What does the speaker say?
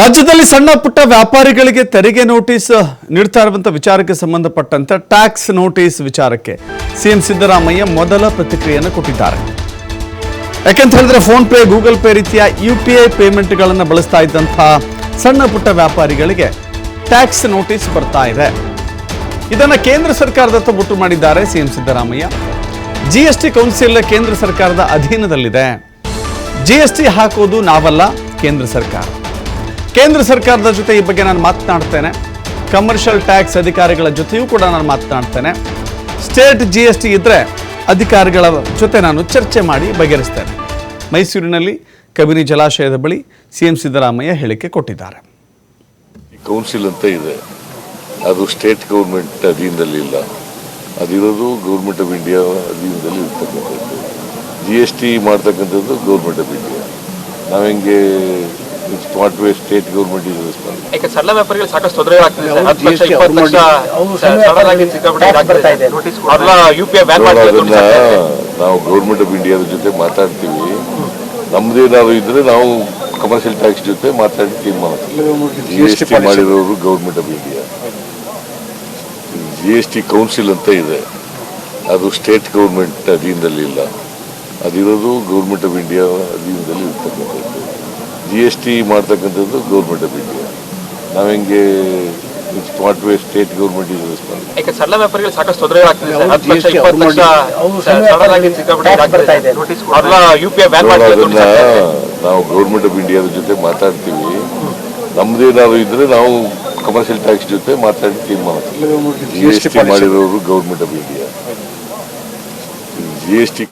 ರಾಜ್ಯದಲ್ಲಿ ಸಣ್ಣ ಪುಟ್ಟ ವ್ಯಾಪಾರಿಗಳಿಗೆ ತೆರಿಗೆ ನೋಟಿಸ್ ನೀಡ್ತಾ ಇರುವಂಥ ವಿಚಾರಕ್ಕೆ ಸಂಬಂಧಪಟ್ಟಂತೆ ಟ್ಯಾಕ್ಸ್ ನೋಟಿಸ್ ವಿಚಾರಕ್ಕೆ ಸಿಎಂ ಸಿದ್ದರಾಮಯ್ಯ ಮೊದಲ ಪ್ರತಿಕ್ರಿಯೆಯನ್ನು ಕೊಟ್ಟಿದ್ದಾರೆ. ಯಾಕೆಂತ ಹೇಳಿದ್ರೆ ಫೋನ್ ಪೇ, ಗೂಗಲ್ ಪೇ ರೀತಿಯ ಯು ಪಿ ಐ ಪೇಮೆಂಟ್ಗಳನ್ನು ಬಳಸ್ತಾ ಇದ್ದಂತಹ ಸಣ್ಣ ಪುಟ್ಟ ವ್ಯಾಪಾರಿಗಳಿಗೆ ಟ್ಯಾಕ್ಸ್ ನೋಟಿಸ್ ಬರ್ತಾ ಇದೆ. ಇದನ್ನು ಕೇಂದ್ರ ಸರ್ಕಾರದತ್ತ ಬುಟ್ಟು ಮಾಡಿದ್ದಾರೆ ಸಿಎಂ ಸಿದ್ದರಾಮಯ್ಯ. ಜಿಎಸ್ಟಿ ಕೌನ್ಸಿಲ್ ಕೇಂದ್ರ ಸರ್ಕಾರದ ಅಧೀನದಲ್ಲಿದೆ. ಜಿಎಸ್ಟಿ ಹಾಕೋದು ನಾವಲ್ಲ, ಕೇಂದ್ರ ಸರ್ಕಾರ. ಕೇಂದ್ರ ಸರ್ಕಾರದ ಜೊತೆ ಈ ಬಗ್ಗೆ ನಾನು ಮಾತನಾಡ್ತೇನೆ. ಕಮರ್ಷಿಯಲ್ ಟ್ಯಾಕ್ಸ್ ಅಧಿಕಾರಿಗಳ ಜೊತೆಯೂ ಕೂಡ ನಾನು ಮಾತನಾಡ್ತೇನೆ. ಸ್ಟೇಟ್ ಜಿ ಎಸ್ ಟಿ ಇದ್ದರೆ ಅಧಿಕಾರಿಗಳ ಜೊತೆ ನಾನು ಚರ್ಚೆ ಮಾಡಿ ಬಗೆಹರಿಸ್ತೇನೆ. ಮೈಸೂರಿನಲ್ಲಿ ಕಬಿನಿ ಜಲಾಶಯದ ಬಳಿ ಸಿ ಎಂ ಸಿದ್ದರಾಮಯ್ಯ ಹೇಳಿಕೆ ಕೊಟ್ಟಿದ್ದಾರೆ. ಕೌನ್ಸಿಲ್ ಅಂತ ಇದೆ. ಅದು ಸ್ಟೇಟ್ ಗೌರ್ಮೆಂಟ್ ಅಧೀನದಲ್ಲಿ ಇಲ್ಲ. ಅದಿರೋದು ಗೌರ್ಮೆಂಟ್ ಆಫ್ ಇಂಡಿಯಾ ಅಧೀನದಲ್ಲಿ ಇರ್ತಕ್ಕಂಥದ್ದು. ಜಿ ಎಸ್ ಟಿ ಮಾಡ್ತಕ್ಕಂಥದ್ದು ಗೌರ್ಮೆಂಟ್ ಆಫ್ ಇಂಡಿಯಾ ನಾವು smart way state government is response ಯಾಕೆ ಸಣ್ಣ ವ್ಯಾಪಾರಿಗಳು ಸಾಕಷ್ಟು ತೊಂದರೆ ಆಗ್ತಿದೆ ಸರ್. ಹತ್ತು ಲಕ್ಷ ಇಪ್ಪತ್ತು ಲಕ್ಷ ಅವ್ರು ಸಣ್ಣ ಸಡನ್ ಆಗಿ ವ್ಯಾಪಾರಿಗೆ ಸಿಕ್ಕಾಪಟ್ಟೆ. ಬರ್ತಾ ಇದೆ. ಅವ್ರನ್ನ ಯು ಪಿ ಐ ಬ್ಯಾನ್ ಅದನ್ನ ನಾವು ಗೌರ್ಮೆಂಟ್ ಆಫ್ ಇಂಡಿಯಾದ ಜೊತೆ ಮಾತಾಡ್ತೀವಿ. ನಮ್ದೇನಾದ್ರು ಇದ್ರೆ ನಾವು ಕಮರ್ಷಿಯಲ್ ಟ್ಯಾಕ್ಸ್ ಜೊತೆ ಮಾತಾಡಿ ತೀರ್ಮಾನ ಜಿ ಎಸ್ ಟಿ ಮಾಡಿರೋರು government of India G S T council ಅಂತ ಇದೆ. ಅದು ಸ್ಟೇಟ್ ಗೌರ್ಮೆಂಟ್ ಅಧೀನದಲ್ಲಿ ಇಲ್ಲ. ಅದಿರೋದು ಗೌರ್ಮೆಂಟ್ ಆಫ್ ಇಂಡಿಯಾ ಅಧೀನದಲ್ಲಿ ಇರ್ತಕ್ಕಂಥದ್ದು. ಜಿ ಎಸ್ ಟಿ ಮಾಡ್ತಕ್ಕಂಥದ್ದು ಗೌರ್ಮೆಂಟ್ ಆಫ್ ಇಂಡಿಯಾ ನಾವು ಹೆಂಗೆ ಸ್ಮಾರ್ಟ್ ವೇ ಸ್ಟೇಟ್ ಗೌರ್ಮೆಂಟ್ ಯಾಕೆ ಸಣ್ಣ ವ್ಯಾಪಾರಿಗಳು ಸಾಕಷ್ಟು ಸರ್. ಹತ್ತು ಲಕ್ಷ ಇಪ್ಪತ್ತು ಲಕ್ಷ ಸಿಕ್ಕಾಪಟ್ಟೆ ಯು ಪಿ ಐ ಬ್ಯಾನ್ ಮಾಡ್ತಾರೆ ನಾವು ಗೌರ್ಮೆಂಟ್ ಆಫ್ ಇಂಡಿಯಾದ ಜೊತೆ ಮಾತಾಡ್ತೀವಿ. ನಮ್ದೇನಾದ್ರು ಇದ್ರೆ ನಾವು ಕಮರ್ಷಿಯಲ್ ಟ್ಯಾಕ್ಸ್ ಜೊತೆ ಮಾತಾಡಿ ತೀರ್ಮಾನ ಜಿ ಎಸ್ ಟಿ ಮಾಡಿರೋರು government of India G S T